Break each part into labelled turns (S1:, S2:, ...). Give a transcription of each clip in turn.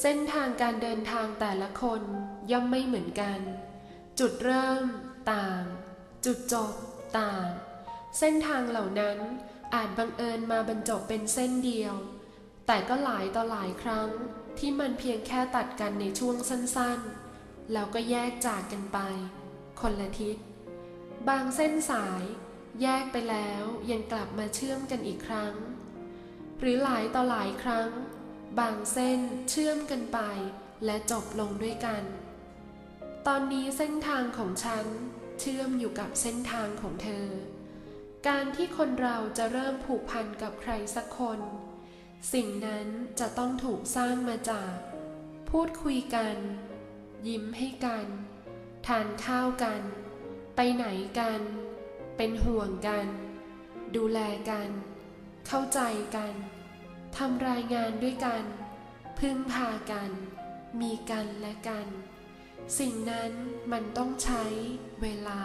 S1: เส้นทางการเดินทางแต่ละคนย่อมไม่เหมือนกัน จุดเริ่ม ต่าง จุดจบ ต่าง เส้นทางเหล่านั้นอาจบังเอิญมาบรรจบเป็นเส้นเดียว แต่ก็หลายต่อหลายครั้งที่มันเพียงแค่ตัดกันในช่วงสั้นๆ แล้วก็แยกจากกันไป คนละทิศ บางเส้นสายแยกไปแล้วยังกลับมาเชื่อมกันอีกครั้ง หรือหลายต่อหลายครั้ง บางเส้นเชื่อมกันไปและจบลงด้วยกัน ตอนนี้เส้นทางของฉันเชื่อมอยู่กับเส้นทางของเธอ การที่คนเราจะเริ่มผูกพันกับใครสักคน สิ่งนั้นจะต้องถูกสร้างมาจาก พูดคุยกัน ยิ้มให้กัน ทานข้าวกัน ไปไหนกัน เป็นห่วงกัน ดูแลกัน เข้าใจกัน ทำรายงานด้วยกัน พึ่งพากัน มีกันและกัน สิ่งนั้นมันต้องใช้เวลา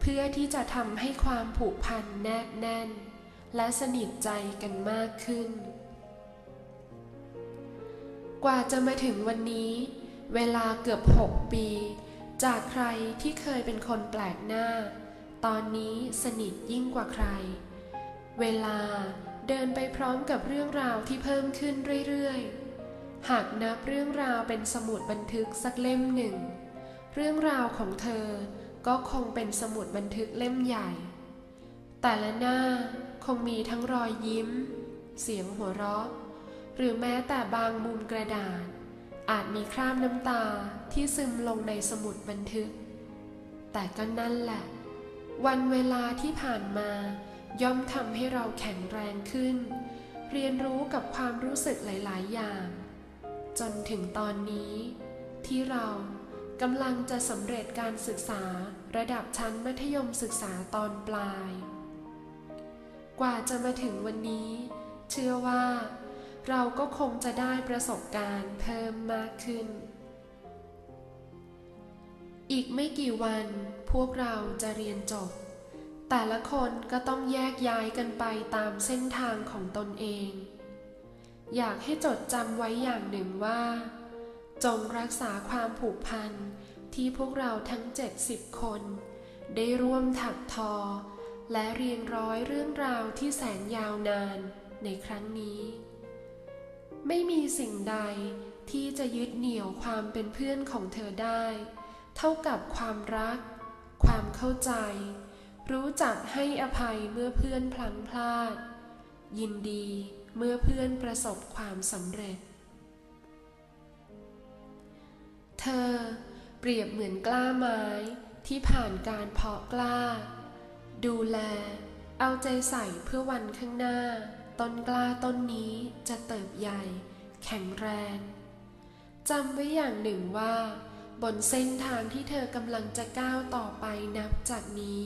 S1: เพื่อที่จะทำให้ความผูกพันแนบแน่น และสนิทใจกันมากขึ้น กว่าจะมาถึงวันนี้ เวลาเกือบ6ปี จากใครที่เคยเป็นคนแปลกหน้า ตอนนี้สนิทยิ่งกว่าใคร เวลา เดินไปพร้อมกับเรื่องราวที่เพิ่มขึ้นเรื่อยๆ หากนับเรื่องราวเป็นสมุดบันทึกสักเล่มหนึ่ง เรื่องราวของเธอก็คงเป็นสมุดบันทึกเล่มใหญ่ แต่ละหน้าคงมีทั้งรอยยิ้ม เสียงหัวเราะ หรือแม้แต่บางมุมกระดาษ อาจมีคราบน้ำตาที่ซึมลงในสมุดบันทึก แต่ก็นั่นแหละ วันเวลาที่ผ่านมา ย่อมทำให้เราแข็งแรงขึ้น เรียนรู้กับความรู้สึกหลาย ๆ อย่าง จนถึงตอนนี้ ที่เรากำลังจะสำเร็จการศึกษาระดับชั้นมัธยมศึกษาตอนปลาย กว่าจะมาถึงวันนี้ เชื่อว่า เราก็คงจะได้ประสบการณ์เพิ่มมากขึ้น อีกไม่กี่วันพวกเราจะเรียนจบ แต่ละคนก็ต้องแยกย้ายกันไปตามเส้นทางของตนเอง อยากให้จดจำไว้อย่างหนึ่งว่า จงรักษาความผูกพันที่พวกเราทั้ง 70 คน ได้ร่วมถักทอ และเรียงร้อยเรื่องราวที่แสนยาวนานในครั้งนี้ ไม่มีสิ่งใดที่จะยึดเหนี่ยวความเป็นเพื่อนของเธอได้ เท่ากับความรัก ความเข้าใจ รู้จักให้อภัยเมื่อเพื่อนพลั้งพลาด ยินดีเมื่อเพื่อนประสบความสำเร็จ เธอเปรียบเหมือนกล้าไม้ที่ผ่านการเพาะกล้า ดูแล เอาใจใส่เพื่อวันข้างหน้า ต้นกล้าต้นนี้จะเติบใหญ่ แข็งแรงจำไว้อย่างหนึ่งว่า บนเส้นทางที่เธอกำลังจะก้าวต่อไปนับจากนี้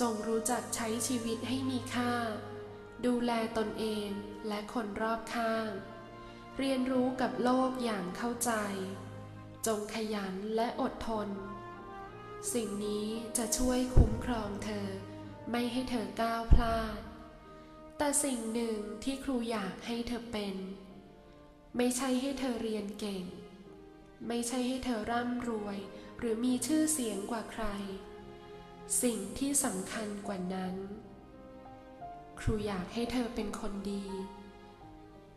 S1: จงรู้จักใช้ชีวิตให้มีค่า ดูแลตนเองและคนรอบข้าง เรียนรู้กับโลกอย่างเข้าใจ จงขยันและอดทน สิ่งนี้จะช่วยคุ้มครองเธอ ไม่ให้เธอก้าวพลาด แต่สิ่งหนึ่งที่ครูอยากให้เธอเป็น ไม่ใช่ให้เธอเรียนเก่ง ไม่ใช่ให้เธอร่ำรวย หรือมีชื่อเสียงกว่าใคร สิ่งที่สำคัญกว่านั้น ครูอยากให้เธอเป็นคนดี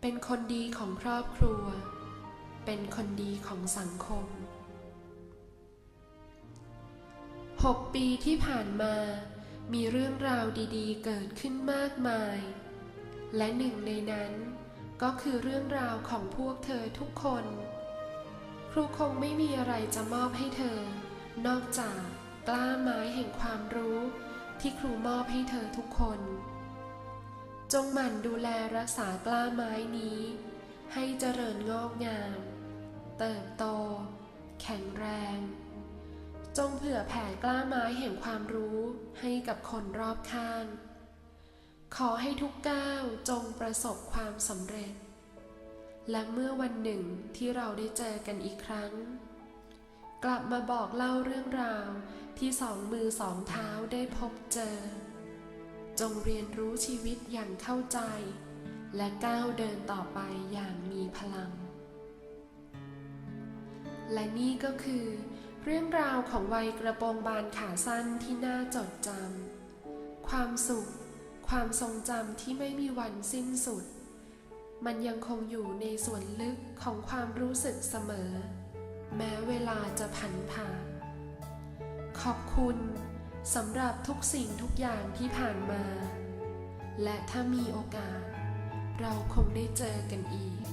S1: เป็นคนดีของครอบครัว เป็นคนดีของสังคมหกปีที่ผ่านมามีเรื่องราวดีๆ เกิดขึ้นมากมาย และหนึ่งในนั้นก็คือเรื่องราวของพวกเธอทุกคน ครูคงไม่มีอะไรจะมอบให้เธอนอกจาก กล้าไม้แห่งความรู้ที่ครูมอบให้เธอทุกคน จงหมั่นดูแลรักษากล้าไม้นี้ ให้เจริญงอกงาม เติบโต แข็งแรง จงเผื่อแผ่กล้าไม้แห่งความรู้ให้กับคนรอบข้าง ขอให้ทุกก้าวจงประสบความสำเร็จ และเมื่อวันหนึ่งที่เราได้เจอกันอีกครั้ง กลับมาบอกเล่าเรื่องราวที่สองมือสองเท้าได้พบเจอ จงเรียนรู้ชีวิตอย่างเข้าใจ และก้าวเดินต่อไปอย่างมีพลัง และนี่ก็คือ เรื่องราวของวัยกระโปรงบานขาสั้นที่น่าจดจำความสุข ความทรงจำที่ไม่มีวันสิ้นสุด มันยังคงอยู่ในส่วนลึกของความรู้สึกเสมอ แม้เวลาจะผันผ่านขอบคุณสำหรับทุกสิ่งทุกอย่างที่ผ่านมา และถ้ามีโอกาส เราคงได้เจอกันอีก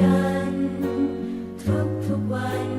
S2: กัน ทุกทุกวัน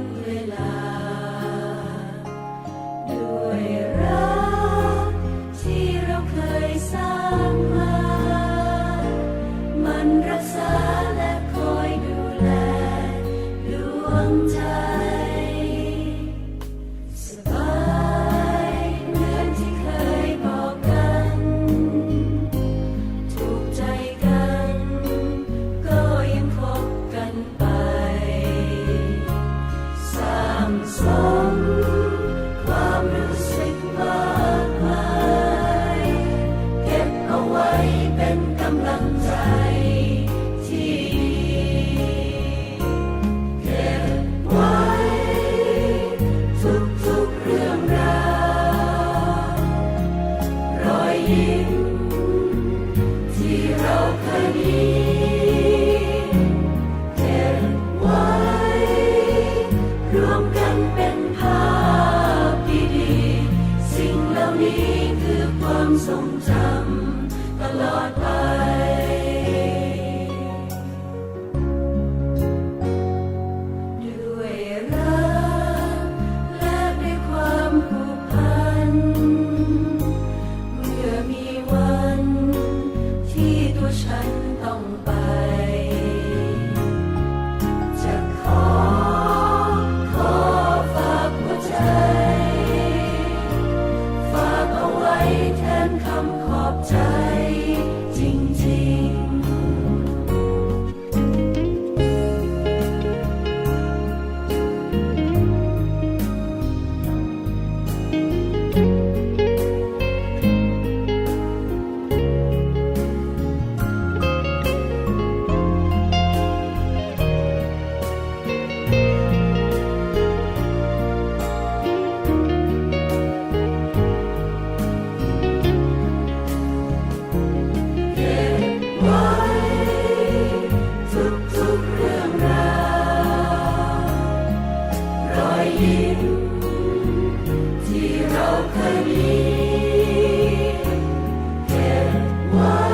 S2: Whoa.